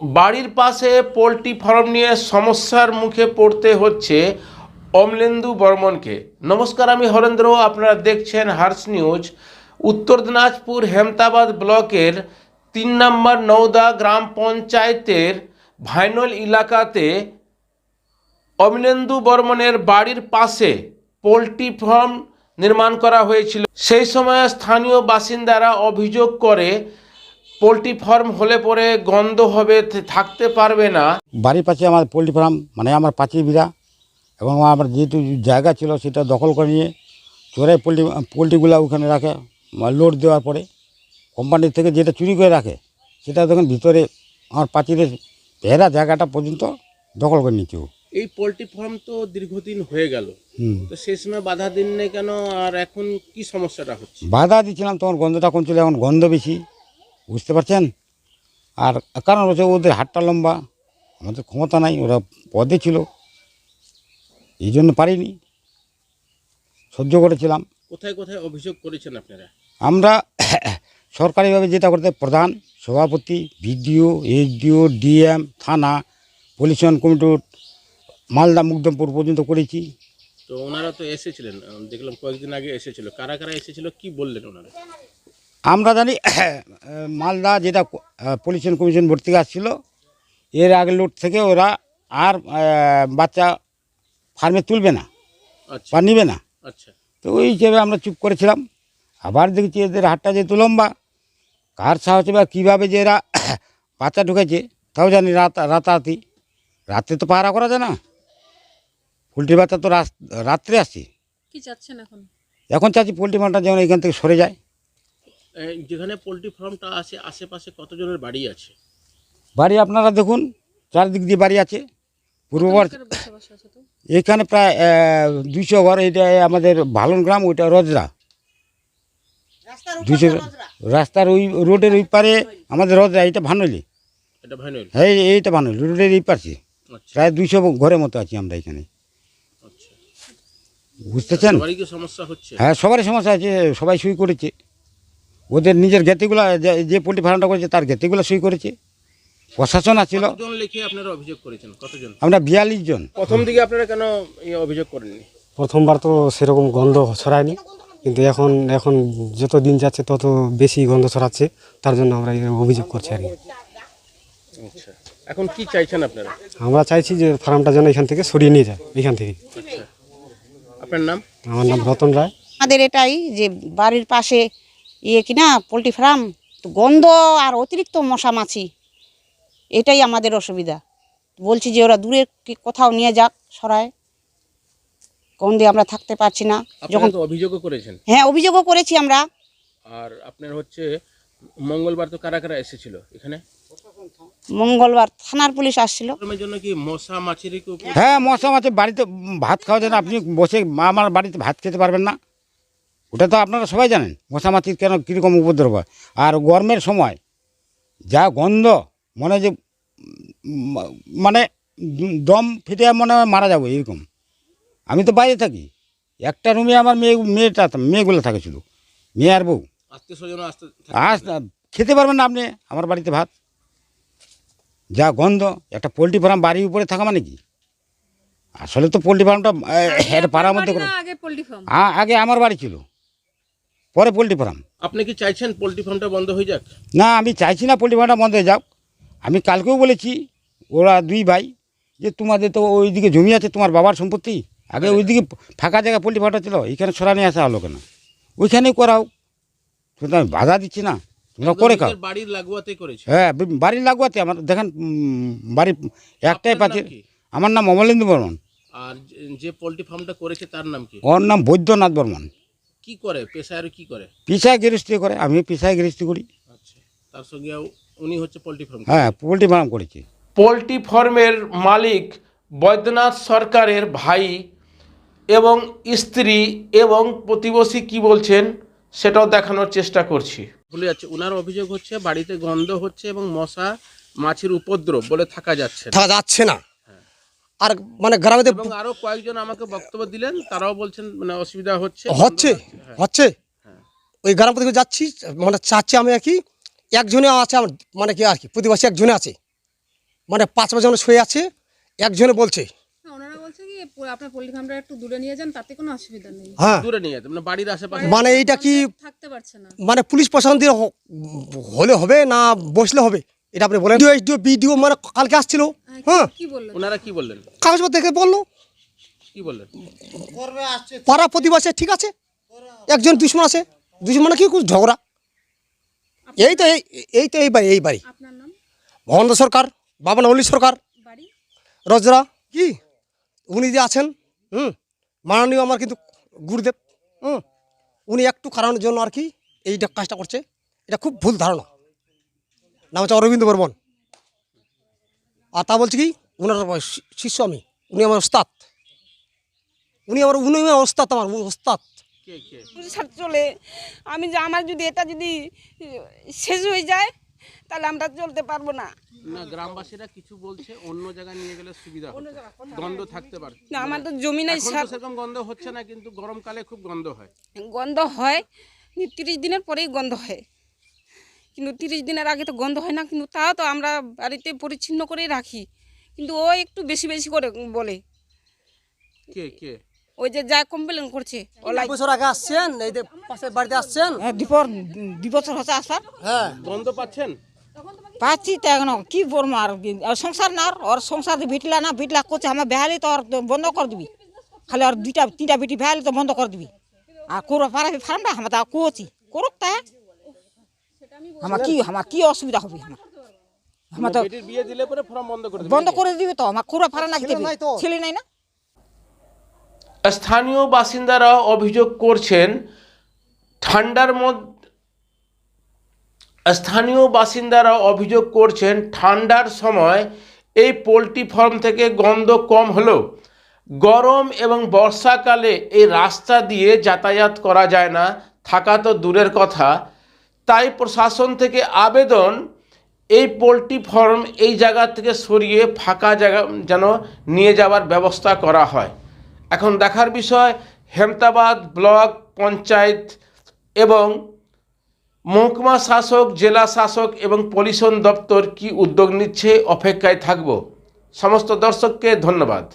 বাড়ির পাশে poultry farm নিয়ে সমস্যার মুখে পড়তে হচ্ছে অমলেন্দু বর্মনকে। নমস্কার, আমি হরেন্দ্র, আপনারা দেখছেন হার্স নিউজ। উত্তর দিনাজপুর হেমতাবাদ ব্লকের তিন নম্বর নওদা গ্রাম পঞ্চায়েতের ভাইনল এলাকাতে অমলেন্দু বর্মনের বাড়ির পাশে পোলট্রি ফার্ম নির্মাণ করা হয়েছিল। সেই সময় স্থানীয় বাসিন্দারা অভিযোগ করে পোলট্রি ফার্ম হলে পরে গন্ধ হবে থাকতে পারবে না। বাড়ির পাশে আমার পোলট্রি ফার্ম মানে আমার পাঁচিল বিড়া এবং আমার যেহেতু জায়গা ছিল সেটা দখল করে নিয়ে চোরাই পোলট্রি পোলট্রিগুলো ওখানে রাখে লোড দেওয়ার পরে কোম্পানির থেকে যেটা চুরি করে রাখে সেটা তখন ভিতরে আমার পাঁচিলের পেহরা জায়গাটা পর্যন্ত দখল করে নিচ্ছে ও। এই পোলট্রি ফার্ম তো দীর্ঘদিন হয়ে গেল। হুম। তো সেই সময় বাধা দিন নেই কেন আর এখন কি সমস্যাটা হচ্ছে? বাধা দিচ্ছিলাম তখন গন্ধটা কম ছিল এখন গন্ধ বেশি। বুঝতে পারছেন? আর কারণ হচ্ছে ওদের হাতটা লম্বা আমাদের ক্ষমতা নাই ওরা পদে ছিল। এই জন্য পারিনি। সহ্য করেছিলাম। কোথায় কোথায় অভিযোগ করেছেন আপনারা? আমরা সরকারিভাবে যেটা করতে প্রধান সভাপতি বিডিও এইচডিও ডিএম থানা পলিউশন কমিটির মালদা মুগ্ধমপুর পর্যন্ত করেছি। তো ওনারা তো এসেছিলেন দেখলাম কয়েকদিন আগে এসেছিল। কারা কারা এসেছিল কি বললেন ওনারা? আমরা জানি মালদা যেটা পলিউশন কমিশন ভর্তি আসছিল এর আগে লোড থেকে ওরা আর বাচ্চা ফার্মে তুলবে না আচ্ছা। বা নিবে না। আচ্ছা। তো ওই হিসেবে আমরা চুপ করেছিলাম। আবার দেখছি এদের হাটটা যেহেতু লম্বা কার সাহসে বা কীভাবে যে এরা বাচ্চা ঢুকেছে তাও জানি রাত রাতারাতি। রাত্রে তো পাহারা করা যায় না। পোলট্রি বাচ্চা তো রাত্রে আসছে কি চাচ্ছেন এখন? এখন চাচ্ছি পোলট্রি মালটা যেমন এখান থেকে সরে যায়। যেখানে পোলট্রি ফার্মটা আছে আশেপাশে কতজনের বাড়ি আছে? বাড়ি আপনারা দেখুন চারদিক দিয়ে বাড়ি আছে। পূর্ব এখানে প্রায় দুইশো ঘর এটা আমাদের ভালন গ্রাম ওইটা রজরা। দুইশো রাস্তার ওই রোডের ওই পারে আমাদের রজরা এটা ভানলি। হ্যাঁ এইটা ভানলি রোডের এই পাশে। আচ্ছা। প্রায় দুইশো ঘরের মতো আছি আমরা এখানে। আচ্ছা। বুঝতেছেন সমস্যা হ্যাঁ সবারই সমস্যা আছে সবাই সই করেছে। ওদের নিজের জ্ঞাতিগুলো যে- যে পোলট্রি ফার্মটা করেছে তার গেতিগুলো সই করেছে। প্রশাসন কতজন আপনারা অভিযোগ করেছেন? কতজন? আমরা বিয়াল্লিশ জন। প্রথম দিকে আপনারা কেন অভিযোগ করেননি? প্রথমবার তো সেরকম গন্ধ ছড়ায়নি। কিন্তু এখন এখন যত দিন যাচ্ছে তত বেশি গন্ধ ছড়াচ্ছে। তার জন্য আমরা অভিযোগ করছি আর কি। আচ্ছা। এখন কি চাইছেন আপনারা? আমরা চাইছি যে ফার্মটা যেন এখান থেকে সরিয়ে নিয়ে যায় এখান থেকে। আচ্ছা। আপনার নাম? আমার নাম রতন রায়। আমাদের এটাই যে বাড়ির পাশে ইয়ে কি না পোলট্রি ফার্ম? তো গন্ধ আর অতিরিক্ত মশা মাছি এটাই আমাদের অসুবিধা। বলছি যে ওরা দূরে কি কোথাও নিয়ে যাক সরায়। গন্ধে আমরা থাকতে পারছি না যখন তো অভিযোগও করেছেন। হ্যাঁ অভিযোগও করেছি আমরা। আর আপনার হচ্ছে মঙ্গলবার তো কারা কারা এসেছিল এখানে? মঙ্গলবার থানার পুলিশ আসছিল। কি মশা মাছির হ্যাঁ মশা মাছে বাড়িতে ভাত খাওয়া যায় না আপনি বসে আমার বাড়িতে ভাত খেতে পারবেন না। ওটা তো আপনারা সবাই জানেন মশা মাছির কেন কীরকম উপদ্রব হয়? আর গরমের সময় যা গন্ধ মনে যে মানে দম ফেটে মনে হয় মারা যাব এরকম। আমি তো বাইরে থাকি। একটা রুমে আমার মেয়ে মেয়েটা মেয়েগুলো থাকে শুধু মেয়ে আর বউ। আস খেতে পারবেন না আপনি আমার বাড়িতে ভাত। যা গন্ধ একটা পোলট্রি ফার্ম বাড়ির উপরে থাকা মানে কি? আসলে তো পোলট্রি ফার্মটা একটা পাড়ার মধ্যে আগে আমার বাড়ি ছিল। পরে পোলট্রি ফার্ম। আপনি কি চাইছেন পোলট্রি ফার্মটা বন্ধ হয়ে যাক? না আমি চাইছি না পোলট্রি ফার্মটা বন্ধ হয়ে যাক। আমি কালকেও বলেছি ওরা দুই ভাই যে তোমাদের তো ওইদিকে জমি আছে তোমার বাবার সম্পত্তি। আগে ওইদিকে ফাঁকা জায়গায় পোলট্রি ফার্মটা ছিল এখানে সরা নিয়ে আসা হলো কেন? ওইখানেই করাও। কিন্তু আমি বাধা দিচ্ছি না। তোমরা করে খাও। বাড়ির লাগোয়াতে করেছে। হ্যাঁ বাড়ির লাগুয়াতে আমার দেখেন বাড়ির একটাই পাচ্ছে আমার নাম অমলেন্দু বর্মন। আর যে- যে পোলট্রি ফার্মটা করেছে তার নাম কি? ওর নাম বৈদ্যনাথ বর্মন। কি করে? পেশায় আর কি করে? পেশায় গৃহস্থী করে আমি পেশায় গৃহস্থী করি। আচ্ছা তার সঙ্গে উনি হচ্ছে পোলট্রি ফার্ম হ্যাঁ পোলট্রি ফার্ম করেছি। পোলট্রি ফার্মের মালিক বৈদ্যনাথ সরকারের ভাই এবং স্ত্রী এবং প্রতিবেশী কি বলছেন সেটাও দেখানোর চেষ্টা করছি। ভুলে যাচ্ছে ওনার অভিযোগ হচ্ছে বাড়িতে গন্ধ হচ্ছে এবং মশা মাছির উপদ্রব বলে থাকা যাচ্ছে না। থাকা যাচ্ছে না। আর মানে গ্রামেতে আরও কয়েকজন আমাকে বক্তব্য দিলেন তারাও বলছেন মানে অসুবিধা হচ্ছে। হচ্ছে হ্যাঁ। হচ্ছে। ওই গ্রাম থেকে যাচ্ছি মানে চাচ্ছি আমি আর কি একজনে আছে আমার মানে কি আর কি প্রতিবাসী একজনে আছে। মানে পাঁচ পাঁচজন শুয়ে আছে একজনে বলছে। না, ওনারা বলছে কি আপনার পোল্ট্রি ফার্মটা একটু দূরে নিয়ে যান তাতে কোনো অসুবিধা নেই। হ্যাঁ। দূরে নিয়ে যেতে মানে বাড়ির আশেপাশে। মানে এইটা কি থাকতে পারছে না। মানে পুলিশ প্রশাসন দিয়ে হলে হবে না বসলে হবে? এটা আপনি বলেন। বিডিও মানে কালকে আসছিল। হ্যাঁ। কি বললেন? ওনারা কি বললেন? কাগজপত্র দেখে বলল। কি বললেন? পাড়া প্রতিবাসে ঠিক আছে একজন দুশ্মন আছে দুশ্মন মানে কি ঝগড়া। এই তো এই এই তো এই বাড়ি এই বাড়ি। মহেন্দ্র সরকার বাবন অলি সরকার। রজরা কি? উনি যে আছেন হুম মাননীয় আমার কিন্তু গুরুদেব হুম উনি একটু কারণের জন্য আর কি এইটা কাজটা করছে। এটা খুব ভুল ধারণা। নাম হচ্ছে অরবিন্দ বর্মন। আর তা বলছি কি ওনার শিষ্য আমি উনি আমার ওস্তাদ। উনি আমার উনি আমার ওস্তাদ আমার ওস্তাদ। কে কে? সাথে চলে আমি যে আমার যদি এটা যদি শেষ হয়ে যায় তাহলে আমরা চলতে পারব না। না গ্রামবাসীরা কিছু বলছে অন্য জায়গায় নিয়ে গেলে সুবিধা গন্ধ থাকতে পারে। না আমার তো জমি নাই সেরকম গন্ধ হচ্ছে না কিন্তু গরমকালে খুব গন্ধ হয়। গন্ধ হয় তিরিশ দিনের পরেই গন্ধ হয়। কিন্তু তিরিশ দিনের আগে তো গন্ধ হয় না কিন্তু তাও তো আমরা বাড়িতে পরিচ্ছন্ন করেই রাখি। কিন্তু ও একটু বেশি বেশি করে বলে। কে কে? ওই যে যা কমপ্লেন করছে ওলাই বছর আগে আসছেন? এই যে পাশের বাড়িতে আসছেন? দীপর দুই বছর হচ্ছে আসবার হ্যাঁ। গন্ধ পাচ্ছেন? পাচ্ছি তো এখন কি বলব আর? আর সংসার না আর ওর সংসার বিটলা না বিটলা করছে আমার বেহালি তো আর তো বন্ধ করে দিবি। খালি আর দুইটা তিনটা বিটি বেহালি তো বন্ধ করে দিবি। আর করো পারাবি ফার্মটা আমার তা করছি করুক তা। আমার কি আমার কি অসুবিধা হবে? আমার আমার তো বিয়ে দিলে পরে ফর্ম বন্ধ করে বন্ধ করে দিবি তো? আমার কুড়া ফাড়া নাকি ছেলে দেবে? ছেলে নাই না? স্থানীয় বাসিন্দারা অভিযোগ করছেন ঠান্ডার মধ্যে স্থানীয় বাসিন্দারা অভিযোগ করছেন ঠান্ডার সময় এই পোলট্রি ফার্ম থেকে গন্ধ কম হলেও গরম এবং বর্ষাকালে এই রাস্তা দিয়ে যাতায়াত করা যায় না থাকা তো দূরের কথা। তাই প্রশাসন থেকে আবেদন এই পোলট্রি ফার্ম এই জায়গা থেকে সরিয়ে ফাঁকা জায়গা যেন নিয়ে যাওয়ার ব্যবস্থা করা হয়। এখন দেখার বিষয়, হেমতাবাদ ব্লক পঞ্চায়েত এবং মহকুমা শাসক, জেলা শাসক এবং পলিশন দপ্তর কি উদ্যোগ নিচ্ছে, অপেক্ষায় থাকব। সমস্ত দর্শককে ধন্যবাদ।